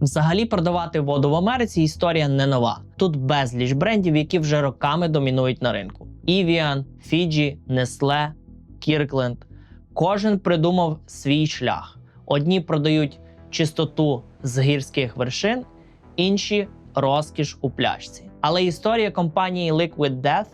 Взагалі продавати воду в Америці історія не нова. Тут безліч брендів, які вже роками домінують на ринку: Evian, Fiji, Nestle, Kirkland. Кожен придумав свій шлях. Одні продають чистоту з гірських вершин, інші розкіш у пляшці. Але історія компанії Liquid Death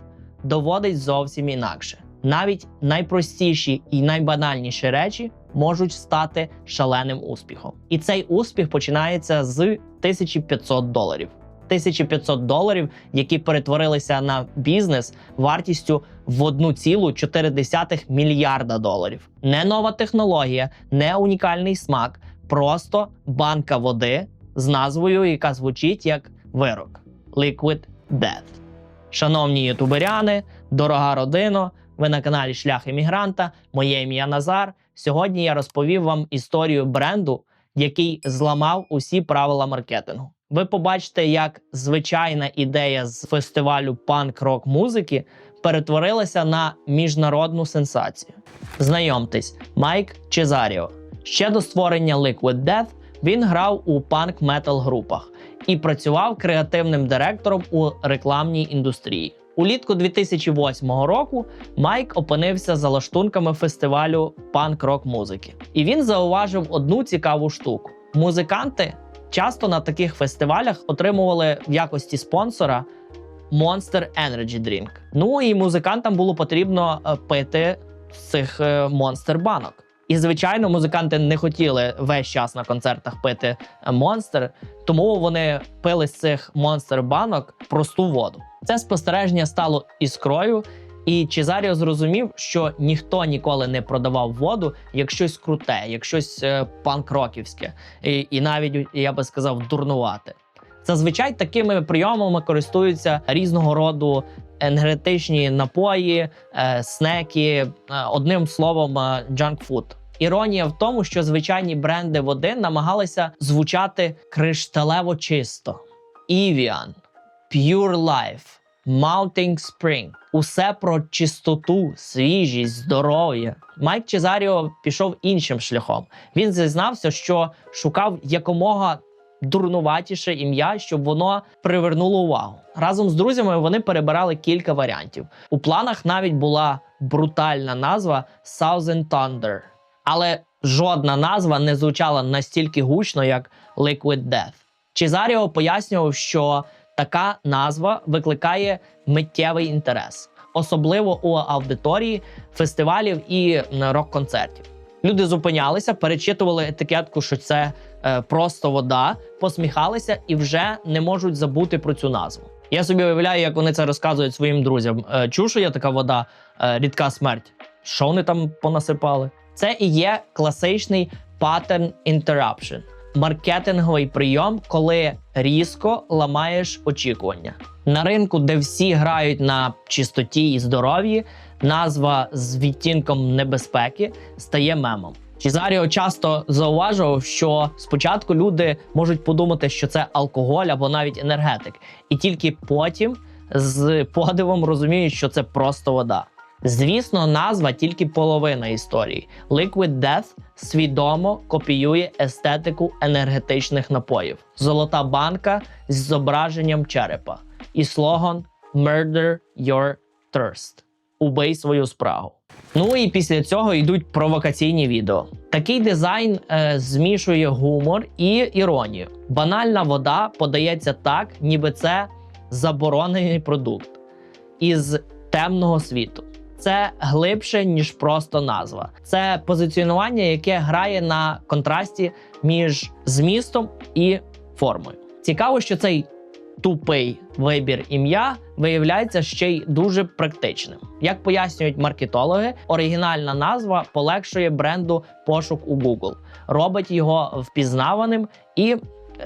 доводить зовсім інакше. Навіть найпростіші і найбанальніші речі можуть стати шаленим успіхом. І цей успіх починається з 1500 доларів. 1500 доларів, які перетворилися на бізнес вартістю в 1,4 мільярда доларів. Не нова технологія, не унікальний смак, просто банка води з назвою, яка звучить як вирок Liquid Death. Шановні ютуберяни, дорога родино, ви на каналі Шлях Емігранта. Моє ім'я Назар. Сьогодні я розповів вам історію бренду, який зламав усі правила маркетингу. Ви побачите, як звичайна ідея з фестивалю панк-рок музики перетворилася на міжнародну сенсацію. Знайомтесь, Майк Чезаріо. Ще до створення Liquid Death він грав у панк-метал групах і працював креативним директором у рекламній індустрії. Улітку 2008 року Майк опинився за лаштунками фестивалю панк-рок музики. І він зауважив одну цікаву штуку: музиканти часто на таких фестивалях отримували в якості спонсора Monster Energy Drink. Ну і музикантам було потрібно е, пити з цих Monster банок. І звичайно, музиканти не хотіли весь час на концертах пити Монстер, тому вони пили з цих монстер банок просту воду. Це спостереження стало іскрою, і Чезаріо зрозумів, що ніхто ніколи не продавав воду як щось круте, як щось е, панк-роківське, і, і навіть я би сказав, дурнувате. Зазвичай такими прийомами користуються різного роду енергетичні напої, е, снеки, е, одним словом, е. Іронія в тому, що звичайні бренди води намагалися звучати кришталево чисто. Evian, Pure Life, Mountain Spring – усе про чистоту, свіжість, здоров'я. Майк Чезаріо пішов іншим шляхом. Він зізнався, що шукав якомога дурнуватіше ім'я, щоб воно привернуло увагу. Разом з друзями вони перебирали кілька варіантів. У планах навіть була брутальна назва Thousand Thunder. Але жодна назва не звучала настільки гучно, як Liquid Death. Чезаріо пояснював, що така назва викликає миттєвий інтерес, особливо у аудиторії фестивалів і рок-концертів. Люди зупинялися, перечитували етикетку, що це е, просто вода, посміхалися і вже не можуть забути про цю назву. Я собі уявляю, як вони це розказують своїм друзям. Е, чув, що є така вода, е, рідка смерть. Що вони там понасипали? Це і є класичний pattern interruption – маркетинговий прийом, коли різко ламаєш очікування. На ринку, де всі грають на чистоті і здоров'ї, назва з відтінком небезпеки стає мемом. Чізаріо часто зауважував, що спочатку люди можуть подумати, що це алкоголь або навіть енергетик, і тільки потім з подивом розуміють, що це просто вода. Звісно, назва тільки половина історії. Liquid Death свідомо копіює естетику енергетичних напоїв. Золота банка з зображенням черепа і слоган Murder Your Thirst. Убий свою спрагу. Ну і після цього йдуть провокаційні відео. Такий дизайн е, змішує гумор і іронію. Банальна вода подається так, ніби це заборонений продукт із темного світу. Це глибше ніж просто назва. Це позиціонування, яке грає на контрасті між змістом і формою. Цікаво, що цей тупий вибір ім'я виявляється ще й дуже практичним. Як пояснюють маркетологи, оригінальна назва полегшує бренду пошук у Google, робить його впізнаваним і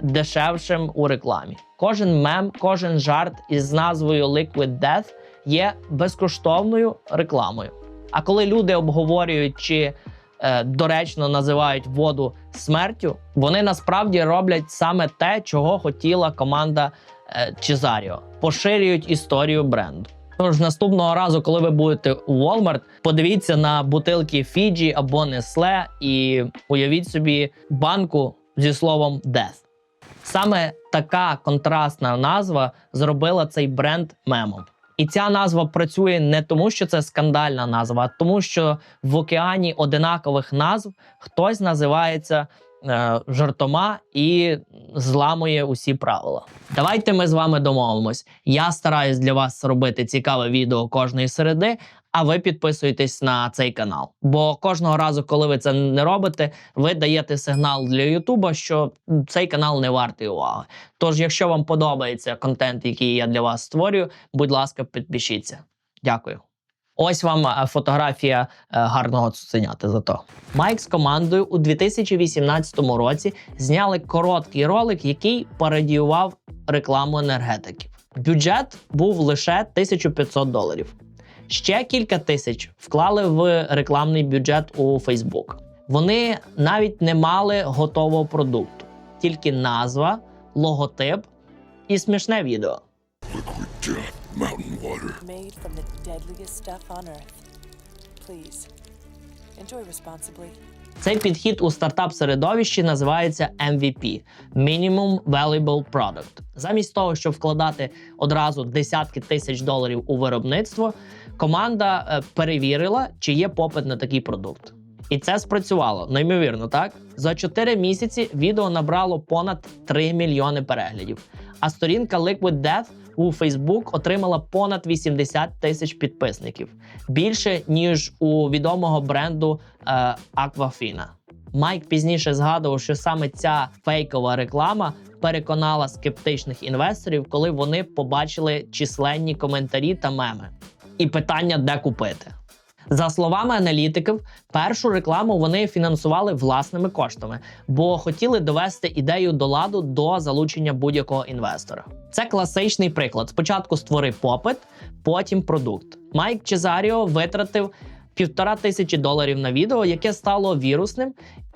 дешевшим у рекламі. Кожен мем, кожен жарт із назвою Liquid Death є безкоштовною рекламою. А коли люди обговорюють чи е, доречно називають воду смертю, вони насправді роблять саме те, чого хотіла команда е, Чезаріо. Поширюють історію бренду. Тож наступного разу, коли ви будете у Walmart, подивіться на бутилки Fiji або Nestle і уявіть собі банку зі словом Death. Саме така контрастна назва зробила цей бренд мемом. І ця назва працює не тому, що це скандальна назва, а тому, що в океані одинакових назв хтось називається е, жартома і зламує усі правила. Давайте ми з вами домовимось. Я стараюсь для вас робити цікаве відео кожної середи. А ви підписуєтесь на цей канал. Бо кожного разу, коли ви це не робите, ви даєте сигнал для Ютуба, що цей канал не вартий уваги. Тож, якщо вам подобається контент, який я для вас створюю, будь ласка, підпишіться. Дякую. Ось вам е, фотографія е, гарного цуценята. Зато Майк з командою у 2018 році зняли короткий ролик, який пародіював рекламу енергетиків. Бюджет був лише 1500 доларів. Ще кілька тисяч вклали в рекламний бюджет у Facebook. Вони навіть не мали готового продукту, тільки назва, логотип і смішне відео. Mountain water. Made from the deadliest stuff on earth. Please, enjoy responsibly. Цей підхід у стартап-середовищі називається MVP – Minimum Valuable Product. Замість того, щоб вкладати одразу десятки тисяч доларів у виробництво, команда е, перевірила, чи є попит на такий продукт. І це спрацювало, неймовірно, так? За 4 місяці відео набрало понад 3 мільйони переглядів. А сторінка Liquid Death у Facebook отримала понад 80 тисяч підписників більше ніж у відомого бренду е, Aquafina. Майк пізніше згадував, що саме ця фейкова реклама переконала скептичних інвесторів, коли вони побачили численні коментарі та меми. І питання, де купити. За словами аналітиків, першу рекламу вони фінансували власними коштами, бо хотіли довести ідею до ладу до залучення будь-якого інвестора. Це класичний приклад: спочатку створи попит, потім продукт. Майк Чезаріо витратив півтора тисячі доларів на відео, яке стало вірусним,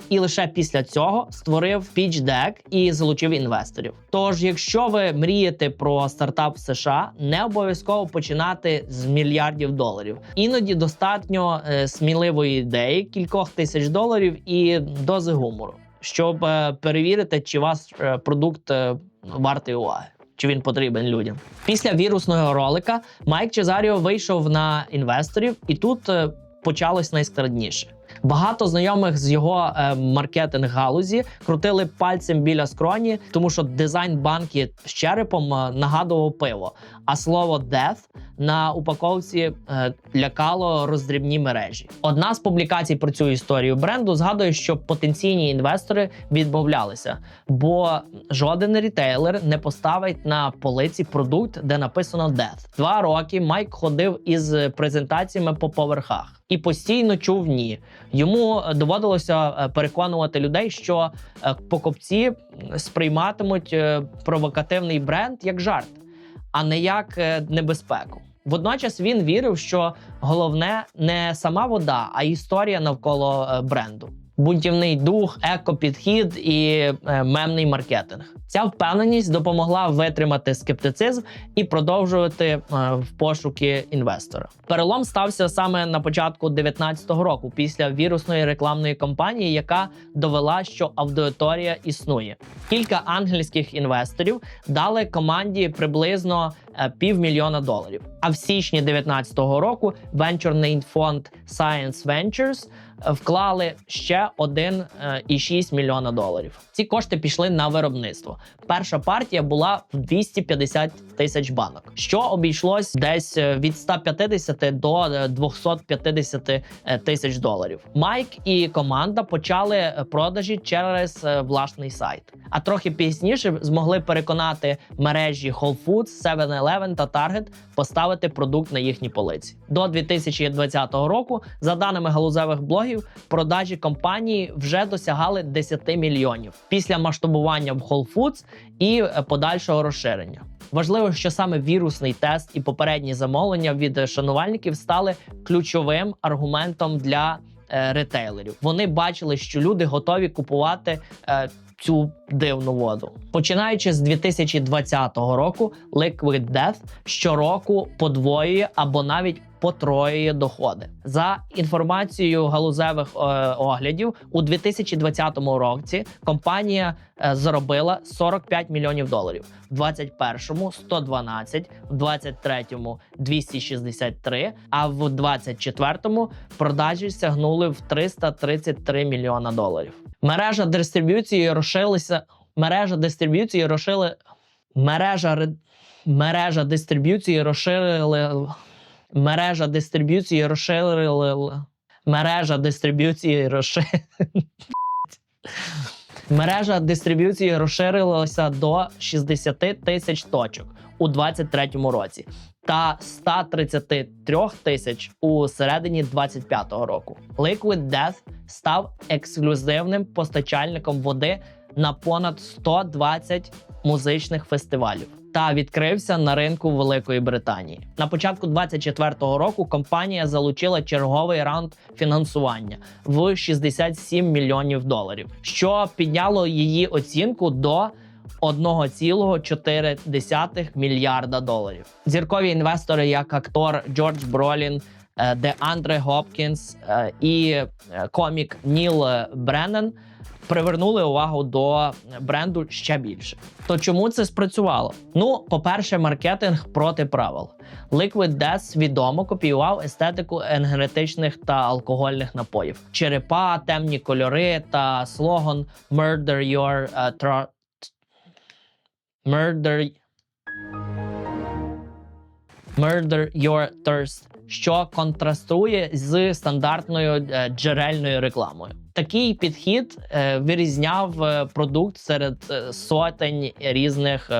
і лише після цього створив pitch deck і залучив інвесторів. Тож, якщо ви мрієте про стартап в США, не обов'язково починати з мільярдів доларів. Іноді достатньо е, сміливої ідеї, кількох тисяч доларів і дози гумору, щоб е, перевірити, чи ваш е, продукт е, вартий уваги. Чи він потрібен людям після вірусного ролика Майк Чезаріо вийшов на інвесторів, і тут е, почалось найскладніше. Багато знайомих з його е, маркетинг галузі крутили пальцем біля скроні, тому що дизайн банки з черепом е, нагадував пиво. А слово death на упаковці е, лякало роздрібні мережі. Одна з публікацій про цю історію бренду згадує, що потенційні інвестори відмовлялися, бо жоден рітейлер не поставить на полиці продукт, де написано death. Два роки Майк ходив із презентаціями по поверхах і постійно чув ні. Йому доводилося е, переконувати людей, що е, покупці сприйматимуть провокативний бренд як жарт, а не як е, небезпеку. Водночас він вірив, що головне не сама вода, а історія навколо е, бренду. Бунтівний дух, екопідхід і е, мемний маркетинг. Ця впевненість допомогла витримати скептицизм і продовжувати е, в пошуки інвестора. Перелом стався саме на початку 2019 року, після вірусної рекламної кампанії, яка довела, що аудиторія існує. Кілька ангельських інвесторів дали команді приблизно півмільйона доларів. А в січні 2019 року венчурний фонд Science Ventures е, вклали ще 1,6 мільйона доларів. Ці кошти пішли на виробництво. Перша партія була в 250 тисяч банок, що обійшлось десь е, від 150 до е, 250 е, тисяч доларів. Майк і команда почали е, продажі через е, власний сайт. А трохи пізніше змогли переконати мережі Whole Foods, 7-Eleven та Target поставити продукт на їхні полиці. До 2020 року, за даними галузевих блогів, продажі компанії вже досягали 10 мільйонів після масштабування в Whole Foods і е, подальшого розширення. Важливо, що саме вірусний тест і попередні замовлення від шанувальників стали ключовим аргументом для е, ретейлерів. Вони бачили, що люди готові купувати. Е, Цю дивну воду, починаючи з 2020 року, Liquid Death щороку подвоює або навіть потроює доходи. За інформацією галузевих е, оглядів, у 2020 році компанія е, заробила 45 мільйонів доларів, в 21-му 112, в 23-му 263, а в 24-му продажі сягнули в 333 мільйона доларів. Мережа дистриб'юції розширилася. Мережа дистриб'юції розширили. Мережа мережа дистриб'юції розширили. Мережа дистриб'юції розширили. Мережа дистриб'юції розширили. Мережа дистриб'юції розширилася до 60 тисяч точок у 2023 році та 133 тисяч у середині 2025 року. Liquid Death став ексклюзивним постачальником води на понад 120 музичних фестивалів та відкрився на ринку Великої Британії. На початку 2024 року компанія залучила черговий раунд фінансування в 67 мільйонів доларів, що підняло її оцінку до 1,4 мільярда доларів. Зіркові інвестори, як актор Джордж Бролін, е, Де Андре Гопкінс е, і е, комік Ніл Бреннен привернули увагу до бренду ще більше. То чому це спрацювало? Ну, по-перше, маркетинг проти правил. Liquid Death свідомо копіював естетику енергетичних та алкогольних напоїв, черепа, темні кольори та слоган Murder Your Murder. Murder Your Thirst, що контрастує з стандартною е, джерельною рекламою. Такий підхід е, вирізняв е, продукт серед сотень різних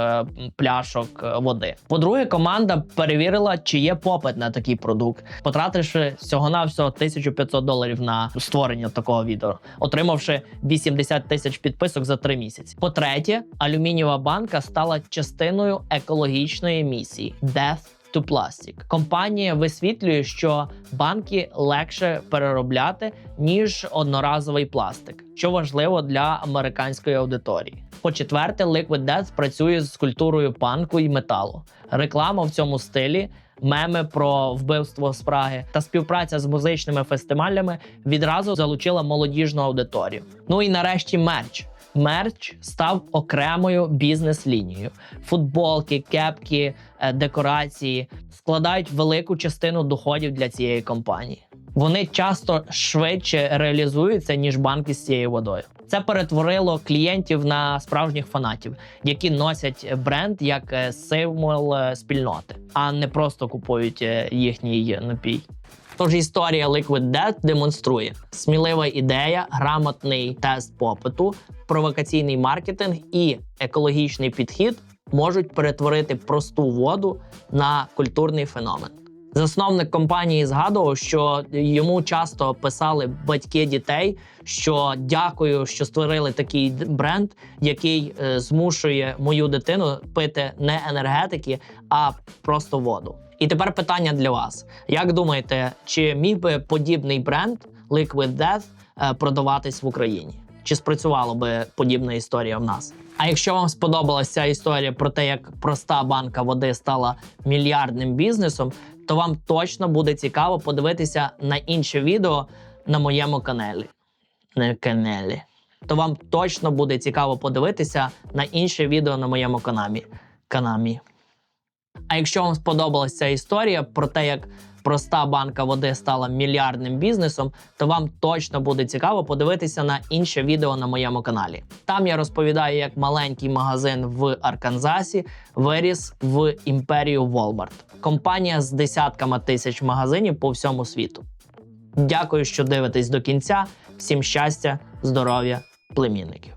пляшок води. По-друге, команда перевірила, чи є попит на такий продукт, потративши всього на всього 1500 доларів на створення такого відео, отримавши 80 тисяч підписок за три місяці. По-третє, алюмінієва банка стала частиною екологічної місії Death to Plastic. Компанія висвітлює, що банки легше переробляти ніж одноразовий пластик, що важливо для американської аудиторії. По-четверте, Liquid Death працює з культурою панку і металу. Реклама в цьому стилі. Меми про вбивство з Праги та співпраця з музичними фестивалями відразу залучила молодіжну аудиторію. Ну і нарешті мерч. Мерч став окремою бізнес-лінією. Футболки, кепки, е, декорації складають велику частину доходів для цієї компанії. Вони часто швидше реалізуються ніж банки з цією водою. Це перетворило клієнтів на справжніх фанатів, які носять бренд як е, символ е, спільноти, а не просто купують їхній напій. Тож історія Liquid Death демонструє смілива ідея, грамотний тест попиту, провокаційний маркетинг і екологічний підхід можуть перетворити просту воду на культурний феномен. Засновник компанії згадував, що йому часто писали батьки дітей, що дякую, що створили такий бренд, який е, змушує мою дитину пити не енергетики, а просто воду. І тепер питання для вас: як думаєте, чи міг би подібний бренд Liquid Death е, продаватись в Україні? Чи спрацювала би подібна історія в нас? А якщо вам сподобалася ця історія про те, як проста банка води стала мільярдним бізнесом, то вам точно буде цікаво подивитися на інше відео на моєму каналі. Не каналі. То вам точно буде цікаво подивитися на інше відео на моєму каналі. канамі. А якщо вам сподобалася ця історія про те, як проста банка води стала мільярдним бізнесом, то вам точно буде цікаво подивитися на інше відео на моєму каналі. Там я розповідаю, як маленький магазин в Арканзасі виріс в імперію Walmart. Компанія з десятками тисяч магазинів по всьому світу. Дякую, що дивитесь до кінця. Всім щастя, здоров'я, племінників.